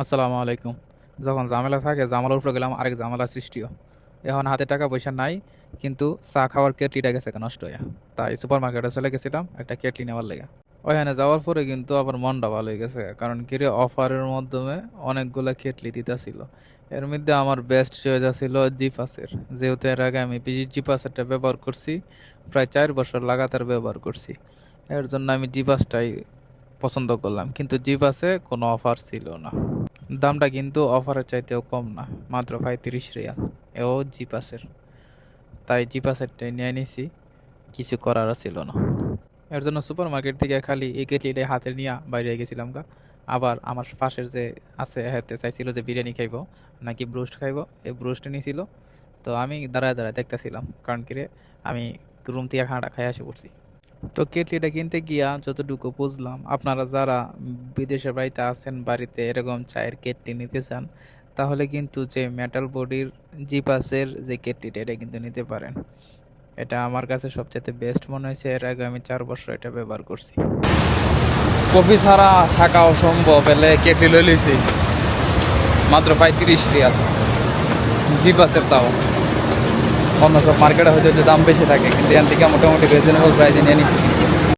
আসসালামু আলাইকুম। যখন ঝামেলা থাকে জামালার উপরে গেলাম, আরেক ঝামেলা সৃষ্টিও। এখন হাতে টাকা, পয়সা নাই, কিন্তু চা খাওয়ার কেটলিটা গেছে নষ্ট হয়ে তাই সুপার মার্কেটে চলে গেছিলাম, একটা কেটলি নেওয়ার লেগে। ওইখানে যাওয়ার পরে কিন্তু আবার মনটা ভালো হয়ে গেছে কারণ কিরে অফারের মাধ্যমে অনেকগুলো কেটলি দিতেছিল। এর মধ্যে আমার বেস্ট চয়েস ছিল জিপাসের যেহেতু এর আগে আমি জিপাসেরটা ব্যবহার করছি, প্রায় চার বছর লাগাতার ব্যবহার করছি। এর জন্য আমি জিপাসটাই পছন্দ করলাম, কিন্তু জিপাসে কোনো অফার ছিল না। দামটা কিন্তু অফারের চাইতেও কম না, মাত্র ভাই তিরিশ রিয়াল। এও জিপাসের তাই জিপাসেরটাই নিয়ে নিছি, কিছু করারও ছিল না। এর জন্য সুপার মার্কেট থেকে খালি এই কেটলিটাই হাতে নিয়ে বাইরে গেছিলাম গা। আবার আমার পাশের যে আছে হাতে চাইছিল যে বিরিয়ানি খাইবো, নাকি ব্রোস্ট খাইব এই ব্রোস্ট নিয়েছিল তো আমি দাঁড়ায় দাঁড়ায় দেখতেছিলাম, কারণ কি রে, আমি রুম থেকে খানাটা খাই আসে পড়ছি। তো কেটলিটা কিনতে গিয়া যতটুকু বুঝলাম, আপনারা যারা বিদেশের বাড়িতে আছেন, বাড়িতে এরকম চায়ের কেটলি নিতে চান, তাহলে কিন্তু যে মেটাল বডির জিপাসের যে কেটলিটা, এটা কিন্তু নিতে পারেন। এটা আমার কাছে সবচেয়ে বেস্ট মনে হয়েছে, এর আগে আমি চার বছর এটা ব্যবহার করছি। কফি ছাড়া থাকা অসম্ভব, এলে কেটলি লই লইছি। মাত্র পঁয়ত্রিশ রিয়াল। জিপাসের তাও। অন্য সব মার্কেটে হয়তো দাম বেশি থাকে, কিন্তু এখান থেকে মোটামুটি রিজনেবল প্রাইসে নিয়ে নিচ্ছি।